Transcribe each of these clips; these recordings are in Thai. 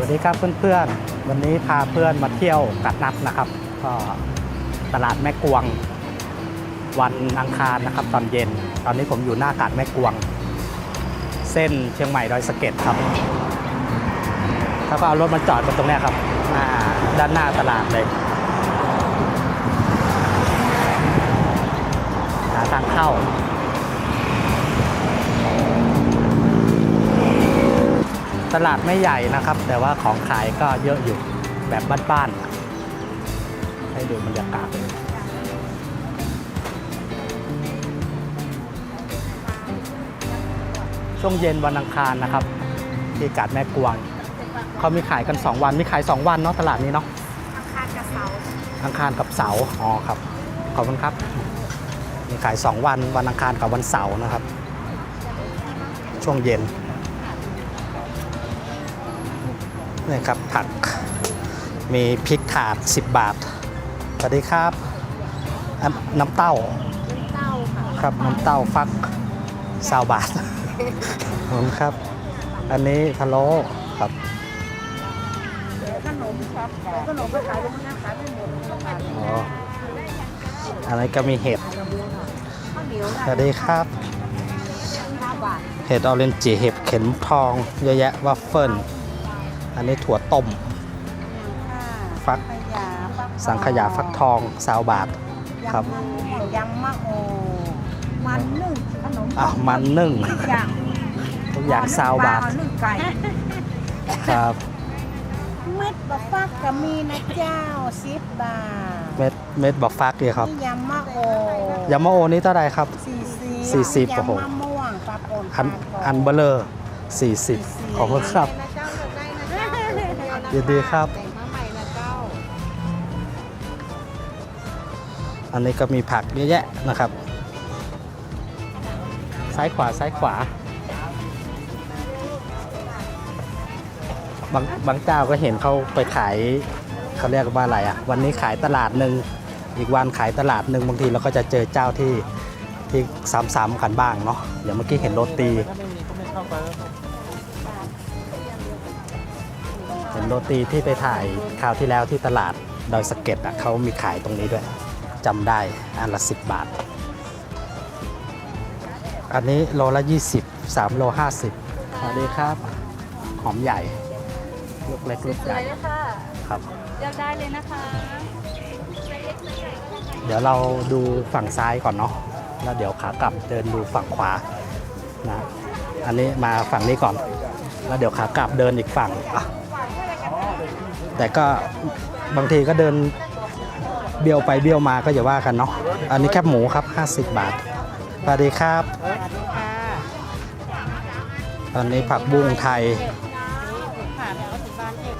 วัสดีครับเพื่อนๆ วันนี้พาเพื่อนมาเที่ยวกัดนัดนะครับก็ตลาดแม่กวง วันอังคารนะครับ ตอนเย็น ตอนนี้ผมอยู่หน้ากาดแม่กวง เส้นเชียงใหม่ดอยสะเก็ดครับแล้วก็เอารถมาจอดบนตรงนี้ครับอ่าด้านหน้าตลาดเลยหาทางเข้า ตลาดไม่ใหญ่นะครับ แต่ว่าของขายก็เยอะอยู่แบบบ้านๆให้ดูบรรยากาศช่วงเย็นวันอังคารนะครับ ที่กาดแม่กวงเขามีขายกัน 2 วันมีขาย 2 วันเนาะตลาดนี้เนาะอาคารกับเสาอังคารกับเสาร์อ๋อครับขอบคุณครับ มีขาย 2 วันวันอังคารกับวันเสาร์นะครับ ช่วงเย็น นี่ครับผักมีพริกถาด 10 บาท สวัสดีครับอันน้ำเต้าเต้าค่ะครับน้ำเต้าฟักซาวบาทขอบคุณครับ อันนี้พะโล้ครับขนมครับขนมไปขายตรงนี้ขายไม่หมดอ๋ออันนี้ก็มีเห็ดข้าวเหนียวสวัสดีครับห้าบาทเห็ดออเรนจิเห็ดเข็มทอง เยอะแยะวัฟเฟิล อันนี้ถั่วต้ม ฟักขยาฟักสังขยาฟักทองซาวบาทครับยำมะโอมันนึ่งขนมอะมันนึ่งอย่างทุกอย่างซาวบาทนึ่งไก่ครับเม็ดบะฟักก็มีนะเจ้าสิบบาทเม็ดเม็ดบักฟักดีครับนี่ยำมะโอยามาโอนี่เท่าไหรครับสี่สิบสี่สิบโอ้โหยำมะม่วงปลาป่นอันปลากรบอันเบลเลอร์40ขอบคุณครับ ยินดีครับ แต่งมาใหม่นะเจ้าอันนี้ก็มีผักเยอะแยะนะครับ ซ้ายขวาซ้ายขวา บางบางเจ้าก็เห็นเขาไปขายเขาเรียกว่าอะไรอะ วันนี้ขายตลาดหนึ่งอีกวันขายตลาดหนึ่งบางทีเราก็จะเจอเจ้าที่ที่ซ้ำๆกันบ้างเนาะอย่างเมื่อกี้เห็นโรตีเห็น โรตีที่ไปถ่ายคราวที่แล้วที่ตลาดดอยสะเก็ดอะเขามีขายตรงนี้ด้วยจำได้อันละ 10 บาท อันนี้โลละ 20 3 โล 50สวัสดีครับ หอมใหญ่ ลูกเล็กลูกสใหญ่วยเลยค่ะครับเลือกได้เลยนะคะ เดี๋ยวเราดูฝั่งซ้ายก่อนเนาะแล้วเดี๋ยวขากลับเดินดูฝั่งขวานะอันนี้มาฝั่งนี้ก่อน แล้วเดี๋ยวขากลับเดินอีกฝั่งอะ แต่ก็บางทีก็เดินเบี้ยวไปเบี้ยวมาก็อย่าว่ากันเนาะอันนี้แคบหมูครับ 50 บาทสวัสดีครับสวัสดีค่ะอันนี้ผักบุ้งไทยผ่านแล้วถึงบ้านเอก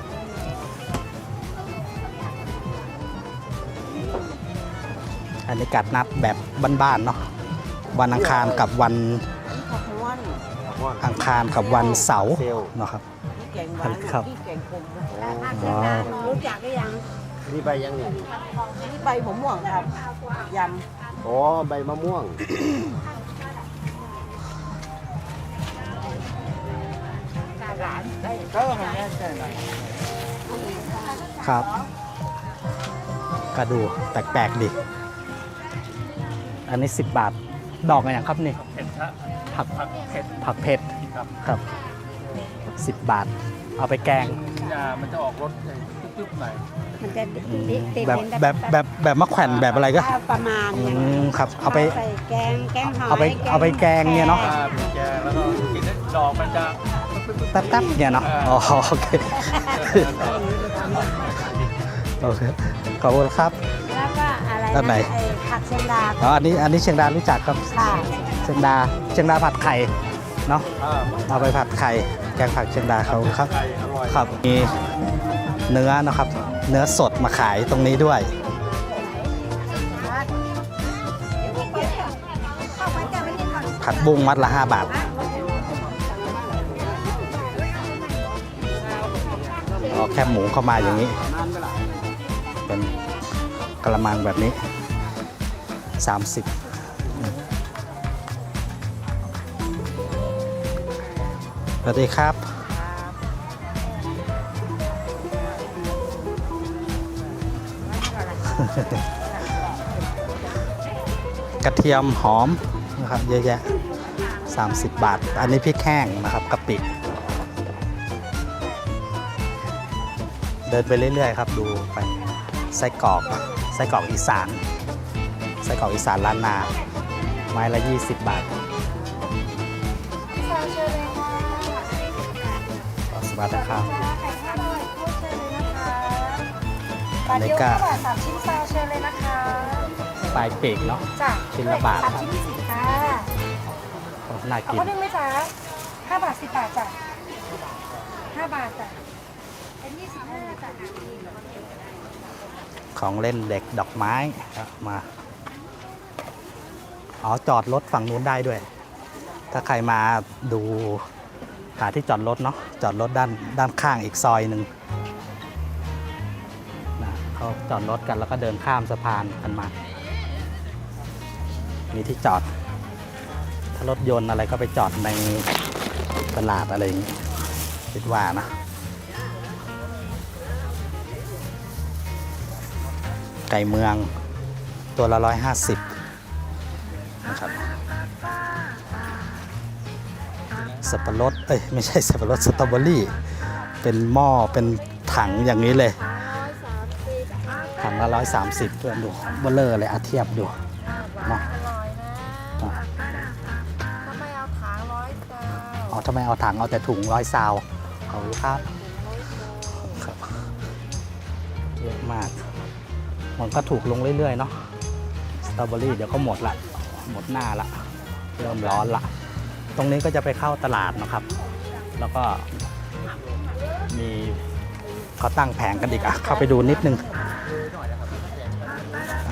อันนี้กัดนัดแบบบ้านๆเนาะวันอังคารกับวันนี่ผักม้วนอังคารกับวันเสาร์เนาะครับนี่ แกงหวานครับนี่แกงขมอ๋อรู้จักหรือยังนี่ใบยังเนี่ยนี่ใบผมม่วงครับยอ๋อใบมะม่วงำร้านได้ก็มันแน่ใจหน่อยครับก็ดูแปลกๆดิ อันนี้ 10 บาท ดอกอะไรอย่างครับนี่ผักผักเผ็ดผักเผ็ดครับสิบ บาท เอาไปแกงยามันจะออกรสตึ๊บๆหน่อยมันจะติดอืมติดติดแบบแบบแบบแบบมะแขวนแบบอะไรก็ประมาณอืเนี่ยมครับ เอาไป ใส่แกงแกงหอยเอาไปเอาไปแกงเนี่ยเนาะ อ่าเป็นแกงแล้วก็กินได้ดอกมันจะแป๊บๆเนี่ยเนาะอ๋อโอเคโอเคขอบคุณครับ แล้วก็อะไรอันไหนไอ้ผักเชียงดาอ๋ออันนี้อันนี้เชียงดารู้จักครับ ค่ะเชียงดาเชียงดาผัดไข่เนาะอ่าเอาไปผัดไข่ แกงผักเชียงดาเขาครับไก่อร่อยครับมีเนื้อนะครับ เนื้อสดมาขายตรงนี้ด้วยผัดบุ้งมัดละ 5 บาทอ๋อแคบหมูเข้ามาอย่างนี้ เป็นกระมังแบบนี้ 30 สวัสดีครับ กระเทียมหอมนะครับเยอะแยะ30 บาท อันนี้พริกแห้งนะครับกะปิเดินไปเรื่อยๆครับ ดูไปไส้กรอกไส้กรอกอีสานไส้กรอกอีสานล้านนา ไม้ละ 20 บาท ขอสวัสดีครับบาทเดียวห้าบาทสามชิ้นซาวเชิญเลยนะคะปลายปีกเนาะ จ้ะชิ้นละบาท สามชิ้นยี่สิบค่ะโอ้น่าเอากิน ข้าวนึ่งไหมจ๊ะห้าบาทสิบบาทจ้ะห้าบาทจ้ะเป็นยี่สิบห้าจ้ะของเล่นเด็กดอกไม้ครับมา อ๋อ จอดรถฝั่งนู้นได้ด้วย ถ้าใครมาดู หาที่จอดรถเนาะจอดรถด้านด้านข้างอีกซอยหนึ่งนะเขาจอดรถกันแล้วก็เดินข้ามสะพานกันมา มีที่จอด ถ้ารถยนต์อะไรก็ไปจอดในตลาดอะไรอย่างนี้คิดว่านะไก่เมืองตัวละร้อยห้าสิบนะครับ สับปะรดเอ้ยไม่ใช่สับปะรดสตรอเบอรี่ เป็นหม้อเป็นถังอย่างนี้เลย ถังละร้อยสามสิบเพื่อนดูเบลเลอร์เลยอาเทียบดูเนาะอร่อยนะทำไมเอาถางร้อยเจ้าอ๋อทำไมเอาถังเอาแต่ถุงร้อยซาวขอบคุณครับครับเยอะมาก มันก็ถูกลงเรื่อยๆเนาะสตรอเบอรี่เดี๋ยวก็หมดละ หมดหน้าละ เริ่มร้อนละ ตรงนี้ก็จะไปเข้าตลาดนะครับ แล้วก็มีเขาตั้งแผงกันอีกอะ เข้าไปดูนิดนึง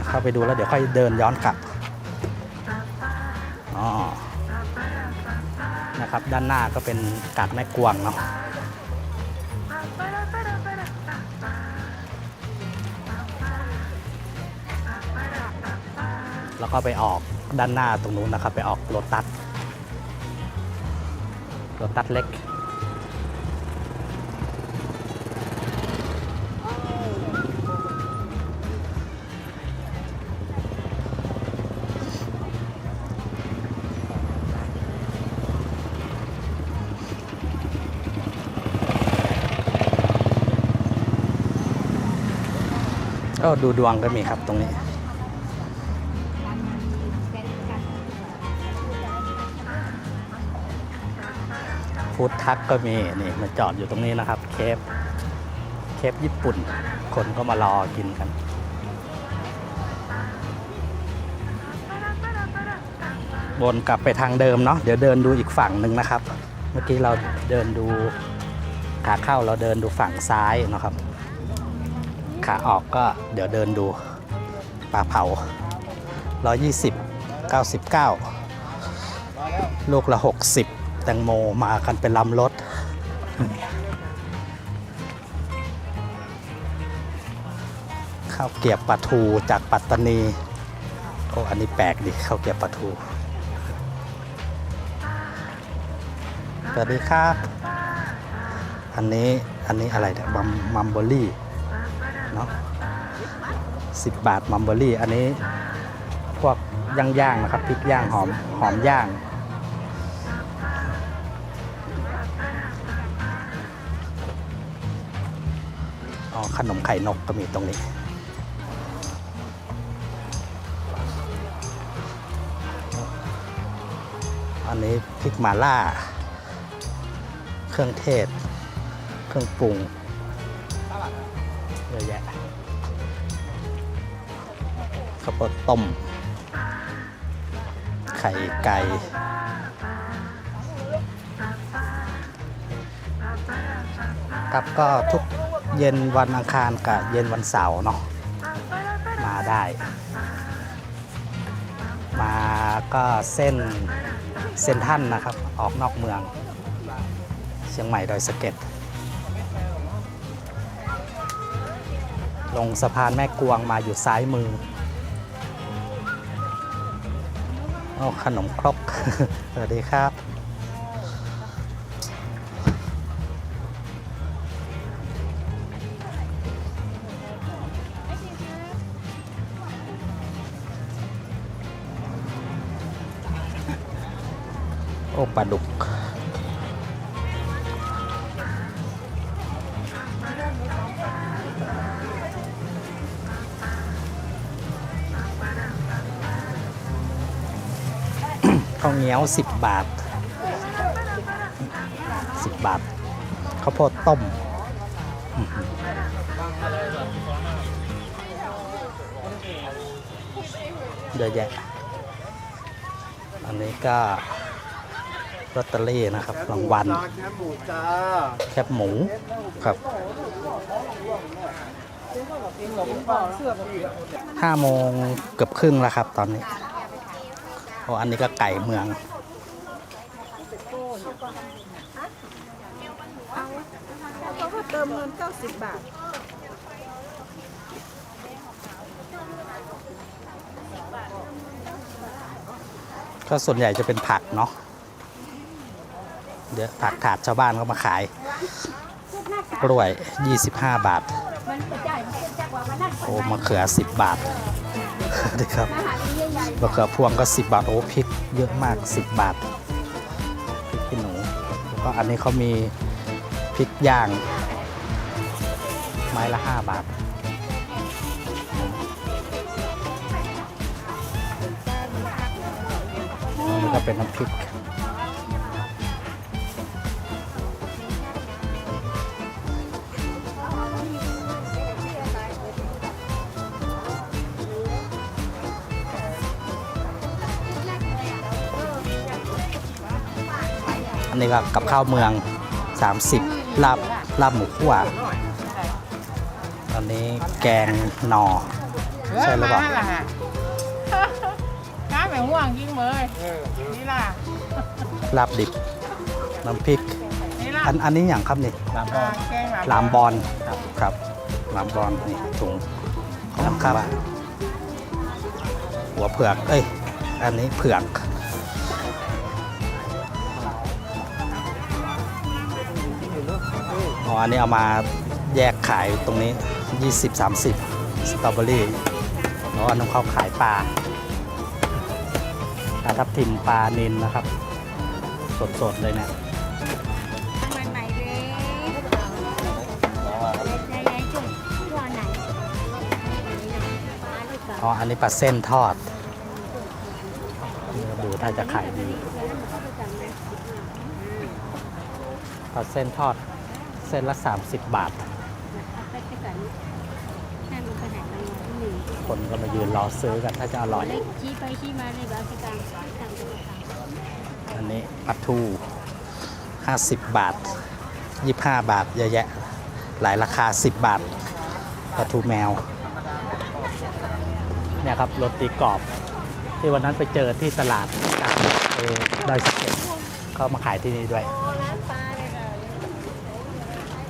เข้าไปดูแล้วเดี๋ยวค่อยเดินย้อนกลับอ๋อนะครับ ด้านหน้าก็เป็นกาดแม่กวงเนาะแล้วก็ไปออกด้านหน้าตรงนู้นนะครับ ไปออกโรตัส โรตัสเล็ก ก็ดูดวงก็มีครับตรงนี้ ฟู้ดทักก็มีนี่มาจอดอยู่ตรงนี้นะครับ เคฟเคฟญี่ปุ่น คนก็มารอกินกัน วนกลับไปทางเดิมเนาะเดี๋ยวเดินดูอีกฝั่งหนึ่งนะครับ เมื่อกี้เราเดินดูขาเข้าเราเดินดูฝั่งซ้ายนะครับ ขาออกก็เดี๋ยวเดินดูปลาเผา 120 99 ลูกละ 60 แตงโมมากันเป็นลำรถ ข้าวเกียบปลาทูจากปัตตานี โอ้ อันนี้แปลกดิข้าวเกียบปลาทู สวัสดีครับ อันนี้ อันนี้อะไรเนี่ยมัมมัมเบอรี่เนาะสิบบาทมัมเบอรี่ อันนี้พวกย่างๆนะครับพริกย่างหอมหอมย่าง ขนมไข่นกก็มีตรงนี้ อันนี้พริกมาล่า เครื่องเทศ เครื่องปรุงเยอะแยะข้าวโพดต้ม ไข่ไก่ครับก็ทุก เย็นวันอังคารกับเย็นวันเสาร์เนาะมาได้ มาก็เส้นเส้นท่านนะครับ ออกนอกเมือง เชียงใหม่ดอยสะเก็ดลงสะพานแม่กวงมาอยู่ซ้ายมือโอ้ขนมครกสวัสดีครับ วกปลาดุก ข้าวเหนียว 10 บาท 10 บาทข้าวโพดต้มอื้อหือเยอะแยะอันนี้ก็ ลอตเตอรี่นะครับรางวัลแคบหมูจ้าแคบหมูครับห้าโมงเกือบครึ่งแล้วครับ ตอนนี้โอ้อันนี้ก็ไก่เมืองเขาก็เติมเงิน90บาทก็ส่วนใหญ่จะเป็นผักเนาะ เดี๋ยวผักถาดชาวบ้านเขามาขาย กล้วย 25 บาท โอ้มะเขือ 10 บาทดีครับมะเขือพวงก็ 10 บาท โอ้พริกเยอะมาก 10 บาทพริกขี้หนูแล้วก็อันนี้เขามีพริกย่าง ไม้ละ 5 บาทนนี้ก็เป็นน้ำพริก นนี้ก็กับข้าวเมือง 30ลาบลาบหมูคั่วตอนนี้แกงหนอใช่หรือเปล่าน้าแม่ห่วงยิ่งเลยนี่ล่ะลาบดิบน้ำพริกอันอันนี้อย่างครับนี่ลามบอลลามบอลครับลามบอลนี่ถุงของครับหัวเผือกเอ้ยอันนี้เผือก อันนี้เอามาแยกขายตรงนี้ 20 30 สตรอเบอรี่แล้วอันนั้นเขาขายปลาปลาทับทิมปลานินนะครับ สดๆเลยเนะี่ยอ๋อ อันนี้ปลาเส้นทอด ดูถ้าจะขายดีปลาเส้นทอด เส้นละ 30 บาท คนก็มายืนรอซื้อกันถ้าจะอร่อยชี้ไปชี้มาเลยบางกลางกางอันนี้ปลาทู 50 บาท 25 บาทเยอะแยะ หลายราคา 10 บาทปลาทูแมว เนี่ยครับโรตีกรอบ ที่วันนั้นไปเจอที่ตลาดกลางเอดอยสะเก็ดเขามาขายที่นี่ด้วย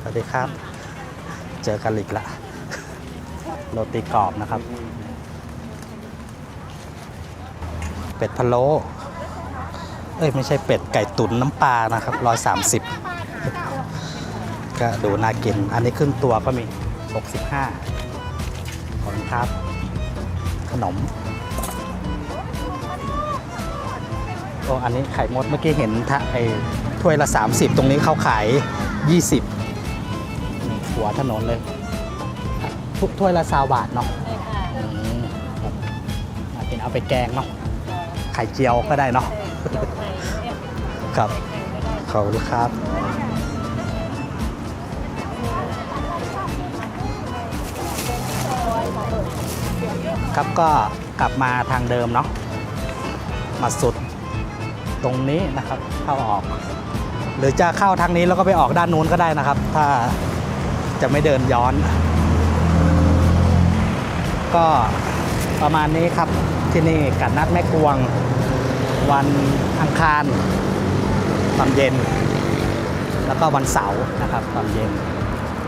วัสดีครับ เจอกันอีกละโรตีกรอบนะครับ เป็ดพะโล้เอ้ย ไม่ใช่เป็ดไก่ตุ๋นน้ำปลานะครับร้อยสามสิบก็ดูน่ากิน อันนี้ครึ่งตัวก็มี 65 ขอบคุณครับ ขนม โอ้ อันนี้ไข่มดเมื่อกี้เห็นทะไอ้ถ้วยละ 30 ตรงนี้เขาขาย 20 หัวถนนเลยทุกถ้วยละซาวบาทเนาะอืมครับน่ากินเอาไปแกงเนาะไข่เจียวก็ได้เนาะครับขอบคุณครับ ครับก็กลับมาทางเดิมเนาะมาสุดตรงนี้นะครับเข้าออก หรือจะเข้าทางนี้แล้วก็ไปออกด้านนู้นก็ได้นะครับ ถ้า จะไม่เดินย้อน ก็ประมาณนี้ครับที่นี่กัดนัดแม่กวง วันอังคารตอนเย็น แล้วก็วันเสาร์นะครับตอนเย็น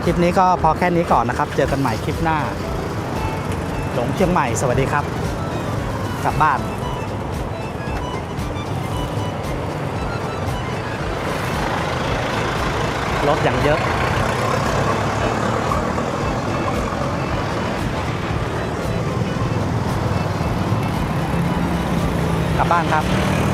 คลิปนี้ก็พอแค่นี้ก่อนนะครับ เจอกันใหม่คลิปหน้า หลงเชียงใหม่สวัสดีครับ กลับบ้านรถอย่างเยอะ กลับบ้านครับ